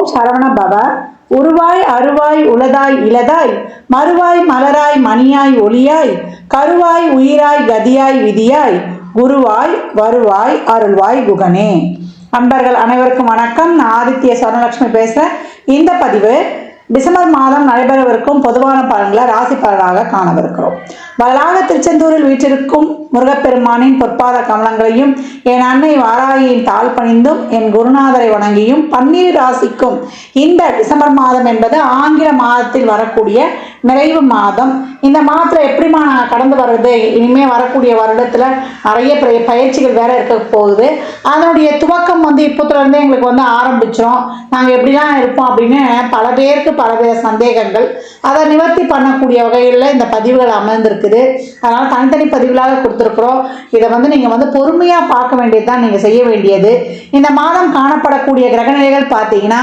ஓம் சரவண பவ. உருவாய் அருவாய் உளதாய் இளதாய் மறுவாய் மலராய் மணியாய் ஒளியாய் கருவாய் உயிராய் கதியாய் விதியாய் குருவாய் வருவாய் அருள்வாய் குகனே. அன்பர்கள் அனைவருக்கும் வணக்கம். நான் ஆதித்ய சரணலட்சுமி பேசுகிறேன் இந்த பதிவு டிசம்பர் மாதம் நடைபெறவிருக்கும் பொதுவான பலன்களை ராசி பலனாக காணவிருக்கிறோம். வளாக திருச்செந்தூரில் வீற்றிருக்கும் முருகப்பெருமானின் பொற்பாத கமலங்களையும் என் அன்னை வாராகியின் தாழ் பணிந்தும் என் குருநாதரை வணங்கியும் பன்னீர் ராசிக்கும் இந்த டிசம்பர் மாதம் என்பது ஆங்கில மாதத்தில் வரக்கூடிய நிறைவு மாதம். இந்த மாதத்தில் எப்படிமா நான் கடந்து வர்றது? இனிமே வரக்கூடிய வருடத்தில் நிறைய பயிற்சிகள் வேற இருக்க போகுது. அதனுடைய துவக்கம் வந்து இப்போத்துலேருந்து எங்களுக்கு வந்து ஆரம்பிச்சிடும் நாங்கள் எப்படிலாம் இருப்போம் அப்படின்னு பல பேருக்கு பலவித சந்தேகங்கள். அதை நிவர்த்தி பண்ணக்கூடிய வகையில் இந்த பதிவுகள் இருக்குது. அதனால் தனித்தனி பதிவுகளாக கொடுத்துருக்குறோம். இதை வந்து நீங்கள் வந்து பொறுமையாக பார்க்க வேண்டியது தான் நீங்கள் செய்ய வேண்டியது. இந்த மாதம் காணப்படக்கூடிய கிரகநிலைகள் பார்த்தீங்கன்னா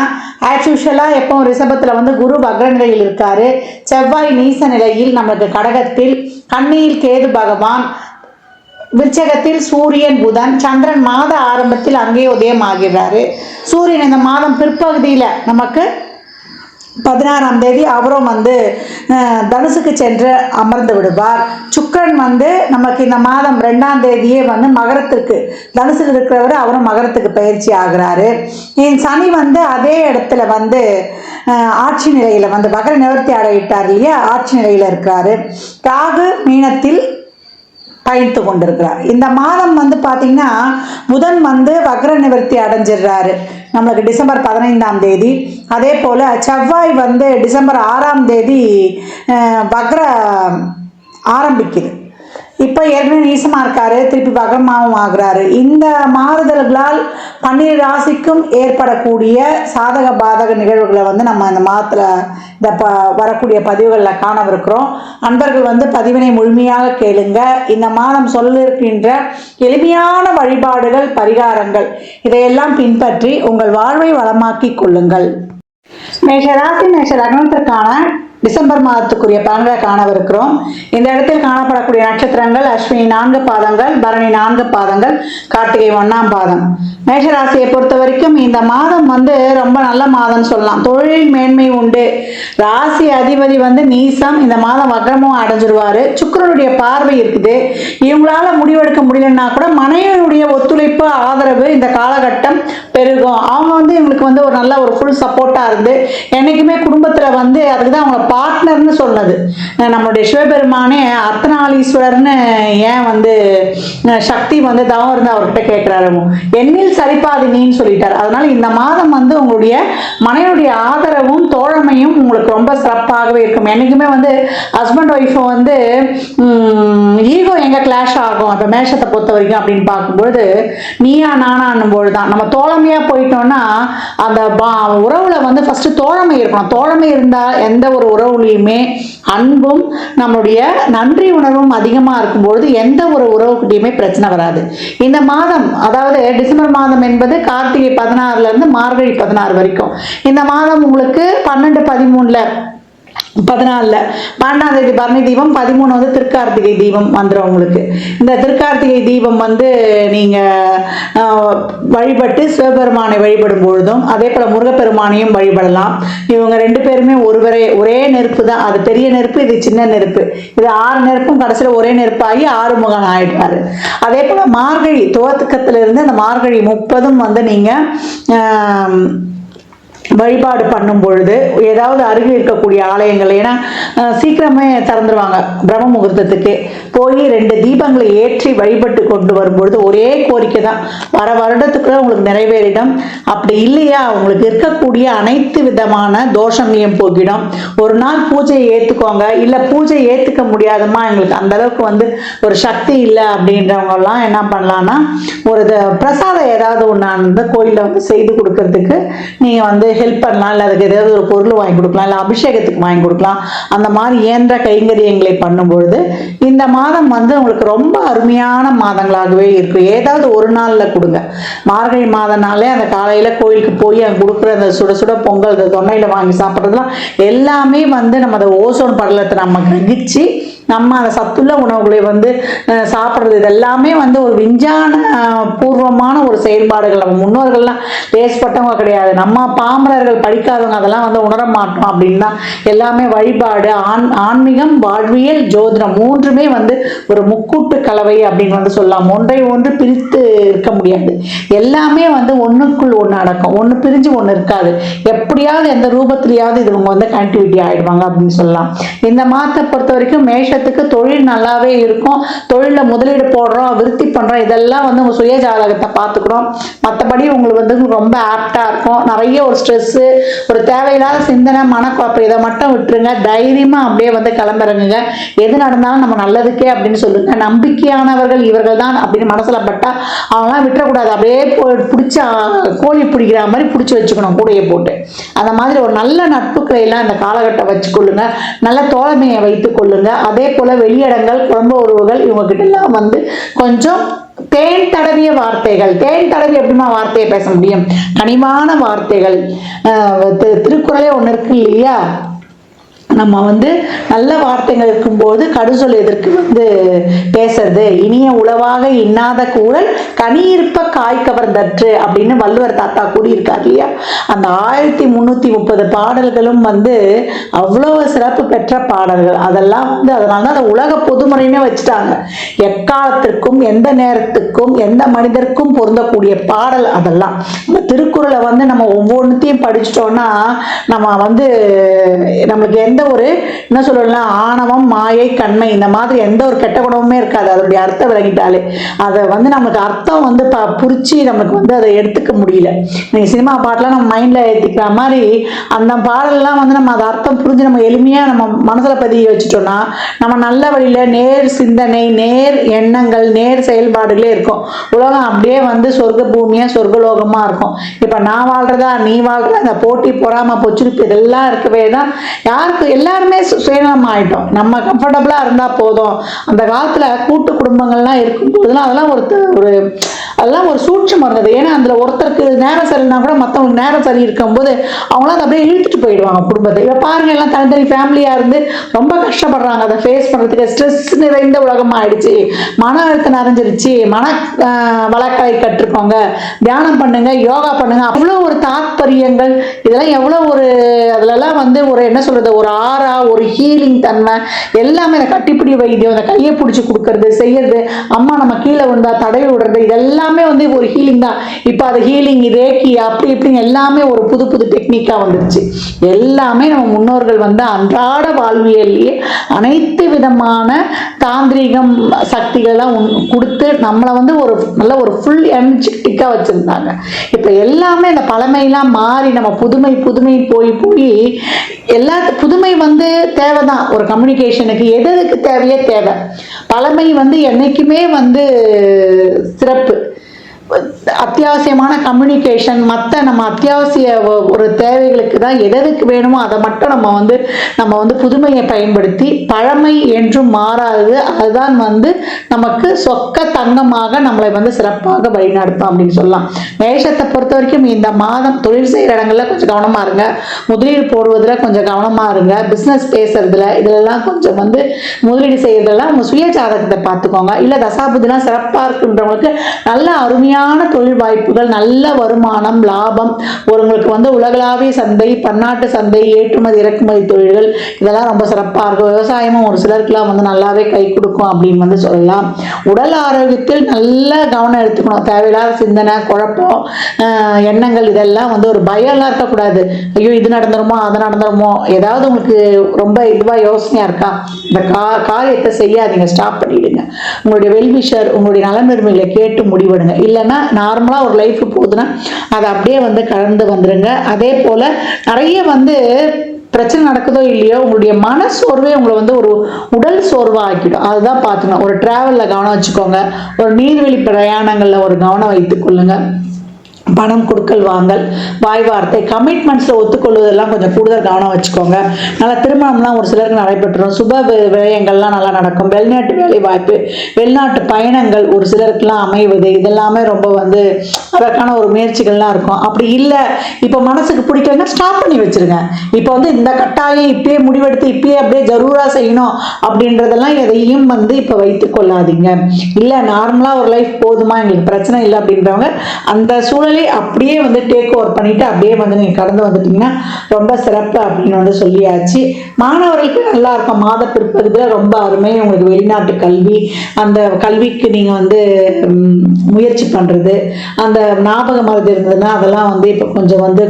ஆஸ் யூஷுவலாக எப்பவும் ரிஷபத்தில் வந்து குரு வக்ர நிலையில் இருக்கார். செவ்வாய் நீச நிலையில் நமக்கு கடகத்தில் கண்ணியில் கேது பகவான் விருச்சகத்தில் சூரியன் புதன் சந்திரன் மாத ஆரம்பத்தில் அங்கே உதயம் ஆகிறாரு. சூரியன் இந்த மாதம் பிற்பகுதியில் நமக்கு பதினாறாம் தேதி அவரும் வந்து தனுசுக்கு சென்று அமர்ந்து விடுவார். சுக்கரன் வந்து நமக்கு இந்த மாதம் ரெண்டாம் தேதியே வந்து மகரத்திற்கு தனுசில் இருக்கிறவர் அவரும் மகரத்துக்கு பயிற்சி ஆகிறாரு. என் சனி வந்து அதே இடத்துல வந்து ஆட்சி நிலையில் வந்து மகர நிவர்த்தி அடையிட்டார் இல்லையா? ஆட்சி நிலையில் இருக்கிறாரு ராகு மீனத்தில் பயணித்து கொண்டிருக்கிறார். இந்த மாதம் வந்து பார்த்தீங்கன்னா புதன் வந்து வக்ர நிவர்த்தி அடைஞ்சிடுறாரு. நம்மளுக்கு டிசம்பர் பதினைந்தாம் தேதி. அதே போல் செவ்வாய் வந்து டிசம்பர் ஆறாம் தேதி அஹ், வக்ர ஆரம்பிக்குது. இப்போ ஏற்கனவே நீசமாக இருக்காரு திருப்பி வகமாவும் ஆகுறாரு. இந்த மாறுதல்களால் பன்னிரு ராசிக்கும் ஏற்படக்கூடிய சாதக பாதக நிகழ்வுகளை வந்து நம்ம இந்த மாதத்தில் இந்த ப வரக்கூடிய பதிவுகளில் காணவிருக்கிறோம். அன்பர்கள் வந்து பதிவினை முழுமையாக கேளுங்க. இந்த மாதம் சொல்லிருக்கின்ற எளிமையான வழிபாடுகள் பரிகாரங்கள் இதையெல்லாம் பின்பற்றி உங்கள் வாழ்வை வளமாக்கிக் கொள்ளுங்கள். மேஷராசி மேஷ லக்னத்திற்கான டிசம்பர் மாதத்துக்குரிய பலன்களை காணவிருக்கிறோம். இந்த இடத்தில் காணப்படக்கூடிய நட்சத்திரங்கள் அஸ்வினி நான்கு பாதங்கள் பரணி நான்கு பாதங்கள் கார்த்திகை ஒன்னாம் பாதம். மேஷராசியை பொறுத்த வரைக்கும் இந்த மாதம் வந்து ரொம்ப நல்ல மாதம் சொல்லலாம். தொழில் மேன்மை உண்டு. ராசி அதிபதி வந்து நீசம். இந்த மாதம் வக்ரமும் அடைஞ்சிருவாரு. சுக்கிரனுடைய பார்வை இருக்குது. இவங்களால முடிவெடுக்க முடியலன்னா கூட மனைவியுடைய ஒத்துழைப்பு ஆதரவு இந்த காலகட்டம் பெருகும். அவங்க வந்து இவங்களுக்கு வந்து ஒரு நல்ல ஒரு ஃபுல் சப்போர்ட்டாக இருந்து என்றைக்குமே குடும்பத்தில் வந்து அதுக்கு தான் அவங்கள பார்ட்னர்னு சொன்னது. நம்மளுடைய சிவபெருமானே அர்த்தநாளீஸ்வரர்னு ஏன் வந்து சக்தி வந்து தவம் இருந்து அவர்கிட்ட கேட்குறாரு எண்ணில் சரிபாதி நீன்னு சொல்லிட்டார். அதனால இந்த மாதம் வந்து உங்களுடைய மனைவியுடைய ஆதரவும் தோழமையும் உங்களுக்கு ரொம்ப சிறப்பாகவே இருக்கும். என்றைக்குமே வந்து ஹஸ்பண்ட் ஒய்ஃபை வந்து ஈகோ எங்கே கிளாஷ் ஆகும்? அந்த மேஷத்தை பொறுத்த வரைக்கும் அப்படின்னு பார்க்கும்பொழுது நீயா நானான்னும் பொழுது தான் நம்ம தோழமையாக போயிட்டோம்னா அந்த பா உறவில் வந்து ஃபஸ்ட்டு தோழமை இருக்கணும். தோழமை இருந்தால் எந்த ஒரு உறவுலையுமே அன்பும் நம்மளுடைய நன்றி உணர்வும் அதிகமாக இருக்கும்பொழுது எந்த ஒரு உறவுக்கிட்டையுமே பிரச்சனை வராது. இந்த மாதம் அதாவது டிசம்பர் மாதம் என்பது கார்த்திகை பதினாறுலேருந்து மார்கழி பதினாறு வரைக்கும். இந்த மாதம் உங்களுக்கு பன்னெண்டு பதிமூணில் பதினாலில் பன்னெண்டாம் தேதி பரணி தீபம் பதிமூணு வந்து திருக்கார்த்திகை தீபம் வந்துடும் உங்களுக்கு. இந்த திருக்கார்த்திகை தீபம் வந்து நீங்கள் வழிபட்டு சிவபெருமானை வழிபடும் பொழுதும் அதே போல் முருகப்பெருமானையும் வழிபடலாம். இவங்க ரெண்டு பேருமே ஒருவரே ஒரே நெருப்பு தான். அது பெரிய நெருப்பு இது சின்ன நெருப்பு. இது ஆறு நெருப்பும் கடைசியில் ஒரே நெருப்பாகி ஆறு முகன் ஆகிட்டார் அதே போல் மார்கழி துவக்கத்திலிருந்து அந்த மார்கழி முப்பதும் வந்து நீங்கள் வழிபாடு பண்ணும் பொழுது ஏதாவது அருகில் இருக்கக்கூடிய ஆலயங்கள் ஏன்னா சீக்கிரமே திறந்துருவாங்க பிரம்ம முகூர்த்தத்துக்கு. போய் ரெண்டு தீபங்களை ஏற்றி வழிபட்டு கொண்டு வரும்பொழுது ஒரே கோரிக்கை தான். வர வருடத்துக்குள்ள உங்களுக்கு நிறைவேறிடும். அப்படி இல்லையா? உங்களுக்கு இருக்கக்கூடிய அனைத்து விதமான தோஷங்களையும் போக்கிடும். ஒரு நாள் பூஜையை ஏற்றுக்கோங்க இல்லை பூஜை ஏற்றுக்க முடியாதமா எங்களுக்கு அந்த அளவுக்கு வந்து ஒரு சக்தி இல்லை அப்படின்றவங்கெல்லாம் என்ன பண்ணலான்னா ஒரு பிரசாதம் ஏதாவது ஒன்று அந்த கோயிலில் வந்து செய்து கொடுக்கறதுக்கு நீங்கள் வந்து ஹெல்ப் பண்ணலாம் இல்லை அதுக்கு ஏதாவது ஒரு பொருள் வாங்கி கொடுக்கலாம் இல்லை அபிஷேகத்துக்கு வாங்கி கொடுக்கலாம். அந்த மாதிரி இயன்ற கைங்கரியங்களை பண்ணும்பொழுது இந்த மாதம் வந்து உங்களுக்கு ரொம்ப அருமையான மாதங்களாகவே இருக்கும். ஏதாவது ஒரு நாளில் கொடுங்க. மார்கழி மாதம்னாலே அந்த காலையில் கோயிலுக்கு போய் அங்கே கொடுக்குற அந்த சுட சுட பொங்கல் அந்த தொன்னையில் வாங்கி சாப்பிட்றதுலாம் எல்லாமே வந்து நம்ம அந்த ஓசோன் படலத்தை நம்ம கிரகிச்சு நம்ம அந்த சத்துள்ள உணவுகளை வந்து சாப்பிட்றது இதெல்லாமே வந்து ஒரு விஞ்ஞான பூர்வமான ஒரு செயல்பாடுகள். நம்ம முன்னோர்கள்லாம் லேஸ்பட்டவங்க கிடையாது. நம்ம பாம்பு பாமரர்கள் படிக்காதவங்க அதெல்லாம் வந்து உணர மாட்டோம் அப்படின்னா எல்லாமே வழிபாடு ஆண் ஆன்மீகம் வாழ்வியல் ஜோதிடம் மூன்றுமே வந்து ஒரு முக்கூட்டு கலவை அப்படின்னு வந்து சொல்லலாம். ஒன்றை ஒன்று பிரித்து இருக்க முடியாது. எல்லாமே வந்து ஒன்றுக்குள் ஒன்று அடக்கம். ஒன்று பிரிஞ்சு ஒன்று இருக்காது. எப்படியாவது எந்த ரூபத்திலேயாவது இது இவங்க வந்து கனெக்டிவிட்டி ஆயிடுவாங்க அப்படின்னு சொல்லலாம். இந்த மாதத்தை பொறுத்த வரைக்கும் மேஷத்துக்கு தொழில் நல்லாவே இருக்கும். தொழிலில் முதலீடு போடுறோம் விருத்தி பண்றோம் இதெல்லாம் வந்து உங்கள் சுய ஜாதகத்தை பார்த்துக்கிறோம் மற்றபடி உங்களுக்கு வந்து ரொம்ப ஆப்டாக இருக்கும். நிறைய ஒரு ஸ்ட்ரெஸ்ஸு ஒரு தேவையில்லாத சிந்தனை மனக்குழப்பம் இதை மட்டும் விட்டுருங்க. தைரியமா அப்படியே வந்து கிளம்புறங்க எது நடந்தாலும் நம்ம நல்லதுக்கே அப்படின்னு சொல்லுங்க. நம்பிக்கையானவர்கள் இவர்கள் தான் அப்படின்னு மனசுல பட்டா அவங்களாம் விட்டுறக்கூடாது. அப்படியே பிடிச்ச கோழி பிடிக்கிற மாதிரி பிடிச்சி வச்சுக்கணும் கூடையை போட்டு. அந்த மாதிரி ஒரு நல்ல நட்புகளை எல்லாம் இந்த காலகட்டம் வச்சுக்கொள்ளுங்க நல்ல தோழமையை வைத்துக் கொள்ளுங்க. அதே போல வெளியிடங்கள் குடும்ப உறவுகள் இவங்க கிட்ட எல்லாம் வந்து கொஞ்சம் தேன் தடவிய வார்த்தைகள். தேன் தடவி எப்படிமா வார்த்தையை பேச முடியும்? கனிமான வார்த்தைகள். திருக்குறளே ஒன்று இருக்கு இல்லையா? நம்ம வந்து நல்ல வார்த்தைகள் இருக்கும்போது கடுசொல் எதற்கு வந்து பேசுறது. இனிய உளவாக இன்னாத கூடல் கனியிருப்ப இருப்ப காய் கவர்ந்தற்று அப்படின்னு வள்ளுவர் தாத்தா கூடியிருக்கார் இல்லையா? அந்த ஆயிரத்தி முந்நூற்றி முப்பது பாடல்களும் வந்து அவ்வளோ சிறப்பு பெற்ற பாடல்கள். அதெல்லாம் வந்து அதனால தான் அதை உலக பொதுமுறைன்னு வச்சுட்டாங்க. எக்காலத்திற்கும் எந்த நேரத்துக்கும் எந்த மனிதருக்கும் பொருந்தக்கூடிய பாடல் அதெல்லாம். இந்த திருக்குறளை வந்து நம்ம ஒவ்வொன்றுத்தையும் படிச்சிட்டோம்னா நம்ம வந்து நம்மளுக்கு எந்த ஒரு என்ன சொல்லலாம் ஆணவம் மாயை கண்மை இந்த மாதிரி எந்த ஒரு கெட்ட குணமுமே இருக்காது. அதனுடைய அர்த்தம் விளங்கிட்டாலே. அதை வந்து நமக்கு அர்த்தம் வந்து ப புரிச்சு நமக்கு வந்து அதை எடுத்துக்க முடியல. நீங்கள் சினிமா பாட்டெலாம் நம்ம மைண்டில் ஏற்றிக்கிற மாதிரி அந்த பாடல்லாம் வந்து நம்ம அதை அர்த்தம் புரிஞ்சு நம்ம எளிமையாக நம்ம மனசில் பதிய வச்சுட்டோம்னா நம்ம நல்ல வழியில் நேர் சிந்தனை நேர் எண்ணங்கள் நேர் செயல்பாடுகளே இருக்கும். உலகம் அப்படியே வந்து சொர்க்க பூமியாக சொர்க்கலோகமாக இருக்கும். இப்போ நான் வாழ்றதா நீ வாழ்கிறதா இந்த போட்டி பொறாமல் பொச்சுருப்பு இதெல்லாம் இருக்கவே தான் யாருக்கு எல்லாருமே சு- சுயநலம் ஆகிட்டோம் நம்ம கம்ஃபர்டபுளாக இருந்தால் போதும். அந்த காலத்தில் கூட்டு குடும்பங்கள்லாம் இருக்கும்போதுலாம் அதெல்லாம் ஒரு ஒரு அதெல்லாம் ஒரு சூட்சம் இருந்தது ஏன்னா அதில் ஒருத்தருக்கு நேரம் சரினா கூட மற்றவங்களுக்கு நேரம் சரி இருக்கும்போது அவங்களாம் அதை அப்படியே இழுத்துட்டு போயிடுவாங்க குடும்பத்தை. இப்போ பாருங்க எல்லாம் தனித்தனி ஃபேமிலியாக இருந்து ரொம்ப கஷ்டப்படுறாங்க. அதை ஃபேஸ் பண்ணுறதுக்கு ஸ்ட்ரெஸ் நிறைந்த உலகமாக ஆயிடுச்சு. மன அழுத்தம் நிறைஞ்சிருச்சு. மன வழக்கலை கற்றுக்கோங்க. தியானம் பண்ணுங்க யோகா பண்ணுங்க. அவ்வளோ ஒரு தாத்பரியங்கள். இதெல்லாம் எவ்வளோ ஒரு அதுலலாம் வந்து ஒரு என்ன சொல்றது ஒரு ஆறா ஒரு ஹீலிங் தன்மை? எல்லாமே இந்த கட்டிப்பிடி வைத்தியம் இந்த கையை பிடிச்சி கொடுக்கறது செய்யறது. அம்மா நம்ம கீழே விழுந்தா தடவி விடுறது இதெல்லாமே வந்து ஒரு ஹீலிங் தான். இப்போ அது ஹீலிங் ரேக்கி அப்படி இப்படின்னு எல்லாமே ஒரு புது புது டெக்னிக்காக வந்துருச்சு. எல்லாமே நம்ம முன்னோர்கள் வந்து அன்றாட வாழ்வியல்லையே அனைத்து விதமான தாந்திரிகம் சக்திகளெல்லாம் கொடுத்து நம்மளை வந்து ஒரு நல்ல ஒரு ஃபுல் எனர்ஜெட்டிக்காக வச்சுருந்தாங்க. இப்போ எல்லாமே இந்த பழமையெல்லாம் மாறி நம்ம புதுமை புதுமை போய் போய் எல்லா புதுமை வந்து தேவைதான். ஒரு கம்யூனிகேஷனுக்கு எது எதுக்கு தேவையே தேவை. பழமை வந்து என்னைக்குமே வந்து சிறப்பு. அத்தியாவசியமான கம்யூனிகேஷன் மற்ற நம்ம அத்தியாவசிய ஒரு தேவைகளுக்கு தான் எதற்கு வேணுமோ அதை மட்டும் நம்ம வந்து நம்ம வந்து புதுமையை பயன்படுத்தி பழமை என்றும் மாறாதது அதுதான் வந்து நமக்கு சொக்க தங்கமாக நம்மளை வந்து சிறப்பாக வழிநடத்தும் அப்படின்னு சொல்லலாம். மேஷத்தை பொறுத்த வரைக்கும் இந்த மாதம் தொழில் செய்கிற இடங்கள்ல கொஞ்சம் கவனமாக இருங்க. முதலீடு போடுவதில் கொஞ்சம் கவனமாக இருங்க. பிஸ்னஸ் பேசுறதுல இதிலெல்லாம் கொஞ்சம் வந்து முதலீடு செய்கிறதெல்லாம் உங்கள் சுய ஜாதகத்தை பார்த்துக்கோங்க. இல்லை தசாபுதிலாம் சிறப்பாக இருக்குன்றவங்களுக்கு நல்ல அருமையான தொழில் வாய்ப்புகள் நல்ல வருமானம் லாபம் உங்களுக்கு வந்து உலகளாவிய சந்தை பன்னாட்டு சந்தை ஏற்றுமதி இறக்குமதி தொழில்கள் இதெல்லாம் ரொம்ப சிறப்பாக இருக்கும். விவசாயமும் ஒரு சிலருக்குலாம் வந்து நல்லாவே கை கொடுக்கும் அப்படின்னு வந்து சொல்லலாம். உடல் ஆரோக்கியத்தில் நல்ல கவனம் எடுத்துக்கணும். தேவையில்லாத சிந்தனை குழப்பம் எண்ணங்கள் இதெல்லாம் வந்து ஒரு பயம்லாம் இருக்கக்கூடாது. ஐயோ இது நடந்துருமோ அது நடந்துருமோ ஏதாவது உங்களுக்கு ரொம்ப இதுவாக யோசனையாக இருக்கா? இந்த கா காரியத்தை செய்யாதீங்க. ஸ்டாப் பண்ணிவிடுங்க உங்களுடைய வெல்விஷர் உங்களுடைய நலமெருமைகளை கேட்டு முடிவெடுங்க. இல்லைன்னா நார்மலாக ஒரு லைஃப் போகுதுன்னா அதை அப்படியே வந்து கலந்து வந்துருங்க. அதே போல் நிறைய வந்து பிரச்சனை நடக்குதோ இல்லையோ உங்களுடைய மன சோர்வே உங்களை வந்து ஒரு உடல் சோர்வா ஆக்கிடும். அதுதான் பார்த்துக்கணும். ஒரு ட்ராவலில் கவனம் வச்சுக்கோங்க. ஒரு நீர்வெளி பிரயாணங்களில் ஒரு கவனம் வைத்துக்கொள்ளுங்க பணம் கொடுக்கல் வாங்கல் வாய் வார்த்தை கமிட்மெண்ட்ஸில் ஒத்துக்கொள்வதெல்லாம் கொஞ்சம் கூடுதல் கவனம் வச்சுக்கோங்க. நல்லா திருமணம்லாம் ஒரு சிலருக்கு நடைபெற்றுரும். சுப வி- விரயங்கள்லாம் நல்லா நடக்கும். வெளிநாட்டு வேலை வாய்ப்பு வெளிநாட்டு பயணங்கள் ஒரு சிலருக்குலாம் அமைவது இதெல்லாமே ரொம்ப வந்து அதற்கான ஒரு முயற்சிகள்லாம் இருக்கும். அப்படி இல்லை இப்போ மனசுக்கு பிடிக்கலன்னா ஸ்டாப் பண்ணி வச்சிருங்க. இப்போ வந்து இந்த கட்டாயம் இப்பயே முடிவெடுத்து இப்பயே அப்படியே ஜரூராக செய்யணும் அப்படின்றதெல்லாம் எதையும் வந்து இப்போ வைத்துக்கொள்ளாதீங்க இல்லை நார்மலாக ஒரு லைஃப் போதுமா? எங்களுக்கு பிரச்சனை இல்லை அப்படின்றவங்க அந்த சூழல் நீங்களே அப்படியே வந்து டேக் ஓவர் பண்ணிட்டு அப்படியே வந்து நீங்கள் கடந்து வந்துட்டீங்கன்னா ரொம்ப சிறப்பு அப்படின்னு வந்து சொல்லியாச்சு. மாணவர்களுக்கு நல்லா இருக்கும். மாத பிற்பகுதியில் ரொம்ப அருமை. உங்களுக்கு வெளிநாட்டு கல்வி அந்த கல்விக்கு நீங்கள் வந்து முயற்சி பண்ணுறது அந்த ஞாபக மருந்து இருந்ததுன்னா அதெல்லாம் வந்து இப்போ கொஞ்சம் வந்து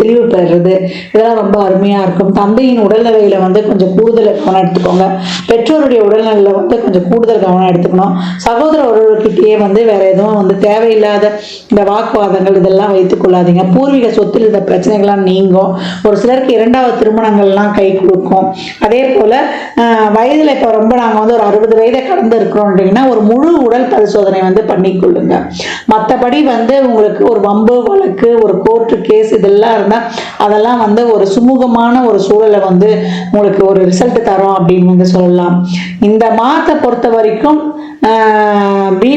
தெளிவு பெறுறது. இதெல்லாம் ரொம்ப அருமையாக இருக்கும். தந்தையின் உடல்நிலையில் வந்து கொஞ்சம் கூடுதல் கவனம் எடுத்துக்கோங்க. பெற்றோருடைய உடல்நிலையில் வந்து கொஞ்சம் கூடுதல் கவனம் எடுத்துக்கணும். சகோதர உறவுகிட்டயே வந்து வேறு எதுவும் வந்து தேவையில்லாத இந்த வாக்குவாதங்கள் இதெல்லாம் வைத்துக் கொள்ளாதீங்க. பூர்வீக சொத்தில் இந்த பிரச்சனைகள்லாம் நீங்கும். ஒரு சிலருக்கு இரண்டாவது திருமணங்கள்லாம் கை கொடுக்கும். அதே போல் வயதில் இப்போ ரொம்ப நாங்கள் வந்து ஒரு அறுபது வயதை கடந்து அப்படின்னா ஒரு முழு உடல் பரிசோதனை வந்து பண்ணிக்கொள்ளுங்க மற்றபடி வந்து உங்களுக்கு ஒரு வம்பு வழக்கு ஒரு கோர்ட்டு கேஸ் இதெல்லாம் இருந்தால் அதெல்லாம் வந்து ஒரு சுமூகமான ஒரு சூழலை வந்து உங்களுக்கு ஒரு ரிசல்ட் தரும் அப்படின்னு வந்து சொல்லலாம். இந்த மாதத்தை பொறுத்த வரைக்கும் பி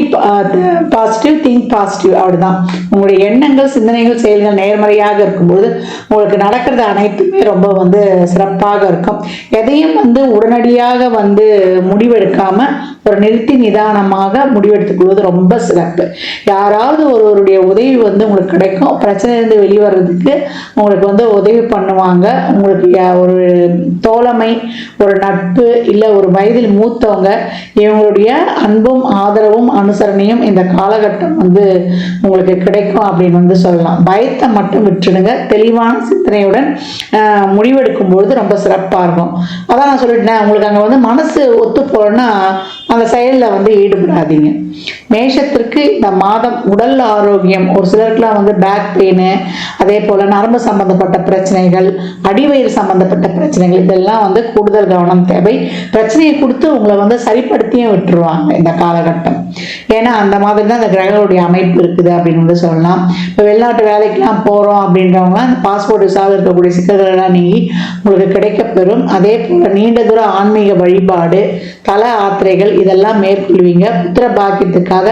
பாசிட்டிவ் திங்க் பாசிட்டிவ் அப்படிதான் உங்களுடைய எண்ணங்கள் சிந்தனைகள் செயல்கள் நேர்மறையாக இருக்கும்போது உங்களுக்கு நடக்கிறது அனைத்துமே ரொம்ப வந்து சிறப்பாக இருக்கும். எதையும் வந்து உடனடியாக வந்து முடிவெடுக்காம ஒரு நிறுத்தி நிதானமாக முடிவெடுத்துக்கொள்வது ரொம்ப சிறப்பு. யாராவது ஒருவருடைய உதவி வந்து உங்களுக்கு கிடைக்கும். பிரச்சனையிலிருந்து வெளிவரதுக்கு உங்களுக்கு வந்து உதவி பண்ணுவாங்க. உங்களுக்கு ஒரு தோழமை ஒரு நட்பு இல்லை ஒரு வயதில் மூத்தவங்க இவங்களுடைய அன்பும் ஆதரவும் அனுசரணையும் இந்த காலகட்டம் வந்து உங்களுக்கு கிடைக்கும் அப்படின்னு வந்து சொல்லலாம். பயத்தை மட்டும் விட்டுடுங்க. தெளிவான சிந்தனையுடன் ஆஹ், முடிவெடுக்கும் பொழுது ரொம்ப சிறப்பாக இருக்கும். அதான் நான் சொல்லிட்டேன் உங்களுக்கு அங்கே வந்து மனசு ஒத்து போகலன்னா அந்த செயலில் வந்து ஈடுபடாதீங்க. மேஷத்திற்கு இந்த மாதம் உடல் ஆரோக்கியம் ஒரு சிலருக்குலாம் வந்து பேக் பெயின் அதே போல் நரம்பு சம்பந்தப்பட்ட பிரச்சனைகள் அடிவயிறு சம்பந்தப்பட்ட பிரச்சனைகள் இதெல்லாம் வந்து கூடுதல் கவனம் தேவை. பிரச்சனையை கொடுத்து உங்களை வந்து சரிப்படுத்தியும் விட்டுருவாங்க இந்த காலகட்டம். ஏன்னா அந்த மாதிரி தான் அந்த கிரகங்களுடைய அமைப்பு இருக்குது அப்படின்னு வந்து சொல்லலாம். இப்போ வெளிநாட்டு வேலைக்கெல்லாம் போகிறோம் அப்படின்றவங்களாம் அந்த பாஸ்போர்ட் விசாவில் இருக்கக்கூடிய சிக்கல்களெல்லாம் நீங்கி உங்களுக்கு கிடைக்கப்பெறும். அதே போல் நீண்ட தூர ஆன்மீக வழிபாடு தல ஆத்திரைகள் இதெல்லாம் மேற்கொள்வீங்க. புத்திர பாக்கியத்துக்காக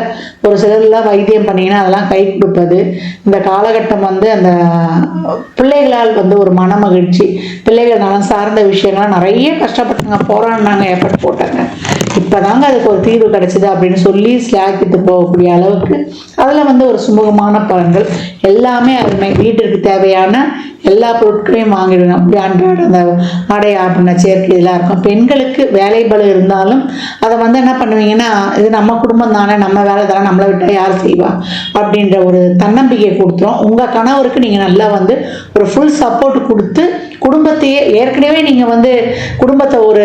ஒரு சிலர்லாம் வைத்தியம் பண்ணீங்கன்னா அதெல்லாம் கை கொடுப்பது. இந்த காலகட்டம் வந்து அந்த பிள்ளைகளால் வந்து ஒரு மன மகிழ்ச்சி பிள்ளைகள் நலம் சார்ந்த விஷயங்கள்லாம் நிறைய கஷ்டப்பட்டாங்க போராடினாங்க எஃபர்ட் போட்டாங்க. இப்போதாங்க அதுக்கு ஒரு தீர்வு கிடைச்சிது அப்படின்னு சொல்லி ஸ்லாக்கித்து போகக்கூடிய அளவுக்கு அதில் வந்து ஒரு சுமூகமான பலன்கள். எல்லாமே அருமை வீட்டிற்கு தேவையான எல்லா பொருட்களையும் வாங்கிடுவேன் அப்படி அன்றாட அந்த ஆடை ஆட்டின சேர்க்கை இதெல்லாம் இருக்கும். பெண்களுக்கு வேலை பளு இருந்தாலும் அதை வந்து என்ன பண்ணுவீங்கன்னா இது நம்ம குடும்பம் தானே நம்ம வேலை தானே நம்மளை விட்டால் யார் செய்வா? அப்படின்ற ஒரு தன்னம்பிக்கை கொடுத்துரும். உங்கள் கணவருக்கு நீங்கள் நல்லா வந்து ஒரு ஃபுல் சப்போர்ட் கொடுத்து குடும்பத்தையே ஏற்கனவே நீங்கள் வந்து குடும்பத்தை ஒரு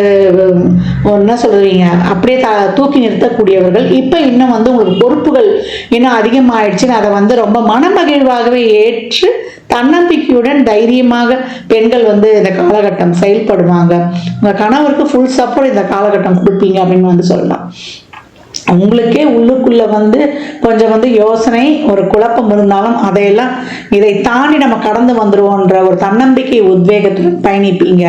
என்ன சொல்கிறீங்க அப்படியே த தூக்கி நிறுத்தக்கூடியவர்கள் இப்போ இன்னும் வந்து உங்களுக்கு பொறுப்புகள் இன்னும் அதிகமாகிடுச்சுன்னு அதை வந்து ரொம்ப மனமகிழ்வாகவே ஏற்று தன்னம்பிக்கையுடன் தைரியமாக பெண்கள் வந்து இந்த காலகட்டம் செயல்படுவாங்க. உங்கள் கணவருக்கு ஃபுல் சப்போர்ட் இந்த காலகட்டம் கொடுப்பீங்க அப்படின்னு வந்து சொல்லலாம். உங்களுக்கே உள்ளுக்குள்ள வந்து கொஞ்சம் வந்து யோசனை ஒரு குழப்பம் இருந்தாலும் அதையெல்லாம் இதை தாண்டி நம்ம கடந்து வந்துடுவோன்ற ஒரு தன்னம்பிக்கை உத்வேகத்துடன் பயணிப்பீங்க.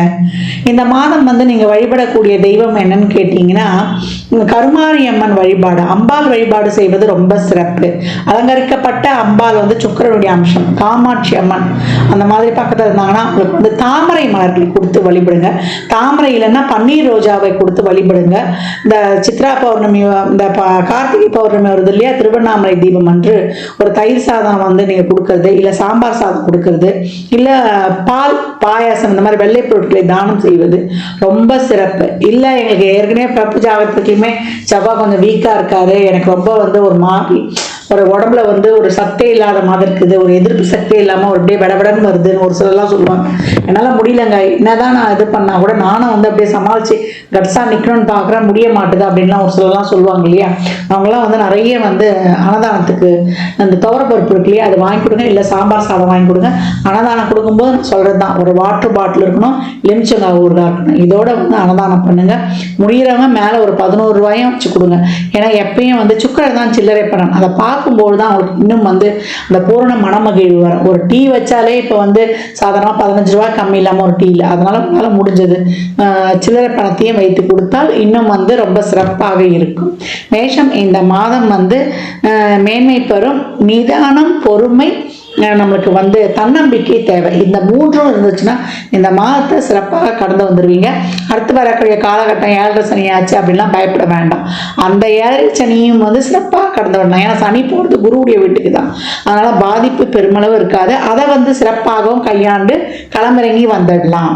இந்த மாதம் வந்து நீங்கள் வழிபடக்கூடிய தெய்வம் என்னன்னு கேட்டிங்கன்னா கருமாரி அம்மன் வழிபாடு அம்பாள் வழிபாடு செய்வது ரொம்ப சிறப்பு. அலங்கரிக்கப்பட்ட அம்பாள் வந்து சுக்கரனுடைய அம்சம் காமாட்சி அம்மன். அந்த மாதிரி பக்கத்தில் இருந்தாங்கன்னா அவங்களுக்கு வந்து தாமரை மலர்கள் கொடுத்து வழிபடுங்க. தாமரை இல்லைன்னா பன்னீர் ரோஜாவை கொடுத்து வழிபடுங்க. இந்த சித்ரா பௌர்ணமி இந்த பா கார்த்திகை பௌர்ணமி வருது இல்லையா? திருவண்ணாமலை தீபம் அன்று ஒரு தயிர் சாதம் வந்து நீங்கள் கொடுக்கறது இல்லை சாம்பார் சாதம் கொடுக்கறது இல்லை பால் பாயாசம் இந்த மாதிரி வெள்ளை பொருட்களை தானம் செய்வது ரொம்ப சிறப்பு. இல்லை எங்களுக்கு ஏற்கனவே பிரப்பு ஜாதகத்துலையுமே செவ்வாய் கொஞ்சம் வீக்காக இருக்காரு. எனக்கு ரொம்ப வந்து ஒரு மாதிரி ஒரு உடம்புல வந்து ஒரு சத்தே இல்லாத மாதிரி இருக்குது ஒரு எதிர்ப்பு சக்தி இல்லாமல் ஒரு அப்படியே விடவிடன்னு வருதுன்னு ஒரு சிலர்லாம் சொல்லுவாங்க. என்னால் முடியலங்க. என்னதான் நான் இது பண்ணால் கூட நானும் வந்து அப்படியே சமாளித்து கட்ஸாக நிற்கணும்னு பார்க்குறேன் முடிய மாட்டுது அப்படின்லாம் ஒரு சிலர்லாம் சொல்லுவாங்க இல்லையா? அவங்களாம் வந்து நிறைய வந்து அன்னதானத்துக்கு அந்த துவரப்பருப்பு இருக்கு இல்லையா? அது வாங்கி கொடுங்க இல்லை சாம்பார் சாதம் வாங்கி கொடுங்க. அன்னதானம் கொடுக்கும்போது நான் சொல்கிறது தான் ஒரு வாட்டர் பாட்டில் இருக்கணும் எலுமிச்சங்காய் ஊறுகாய் இருக்கணும். இதோட வந்து அன்னதானம் பண்ணுங்க. முடிகிறவங்க மேலே ஒரு பதினோரு ரூபாயும் வச்சு கொடுங்க. ஏன்னா எப்பயும் வந்து சுக்கரை தான் சில்லறை பண்ணணும் அதை பார்த்து பார்க்கும்போது தான் அவருக்கு இன்னும் வந்து அந்த பூரண மனமகிழ்வு வரும். ஒரு டீ வச்சாலே இப்போ வந்து சாதாரணமாக பதினஞ்சு ரூபா கம்மி இல்லாமல் ஒரு டீ இல்லை. அதனால உங்களால் முடிஞ்சது. ஆஹ் சில்லறை பணத்தையும் வைத்து கொடுத்தால் இன்னும் வந்து ரொம்ப சிறப்பாக இருக்கும். மேஷம் இந்த மாதம் வந்து மேன்மை பெறும். நிதானம் பொறுமை நம்மளுக்கு வந்து தன்னம்பிக்கை தேவை. இந்த மூன்றும் இருந்துச்சுன்னா இந்த மாதத்தை சிறப்பாக கடந்து வந்துடுவீங்க அடுத்து வரக்கூடிய காலகட்டம் ஏழரை சனி ஆச்சு அப்படின்லாம் பயப்பட வேண்டாம். அந்த ஏழரை சனியும் வந்து சிறப்பாக கடந்து வரலாம் ஏன்னா சனி போகிறது குருவுடைய வீட்டுக்கு தான். அதனால் பாதிப்பு பெருமளவு இருக்காது. அதை வந்து சிறப்பாகவும் கையாண்டு களமிறங்கி வந்துடலாம்.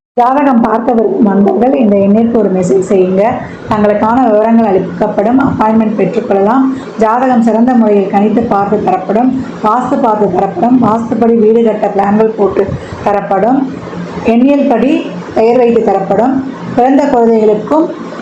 ஜாதகம் பார்க்க வந்தவர்கள் நண்பர்கள் இந்த எண்ணிற்கு ஒரு மெசேஜ் செய்யுங்க. தங்களுக்கான விவரங்கள் அளிக்கப்படும். அப்பாயின்மெண்ட் பெற்றுக்கொள்ளலாம். ஜாதகம் சிறந்த முறையில் கணித்து பார்த்து தரப்படும். வாஸ்து பார்த்து தரப்படும். வாஸ்துப்படி வீடு கட்ட பிளான்கள் போட்டு தரப்படும். எண்ணியல் படி பெயர் வைத்து தரப்படும். பிறந்த குழந்தைகளுக்கும்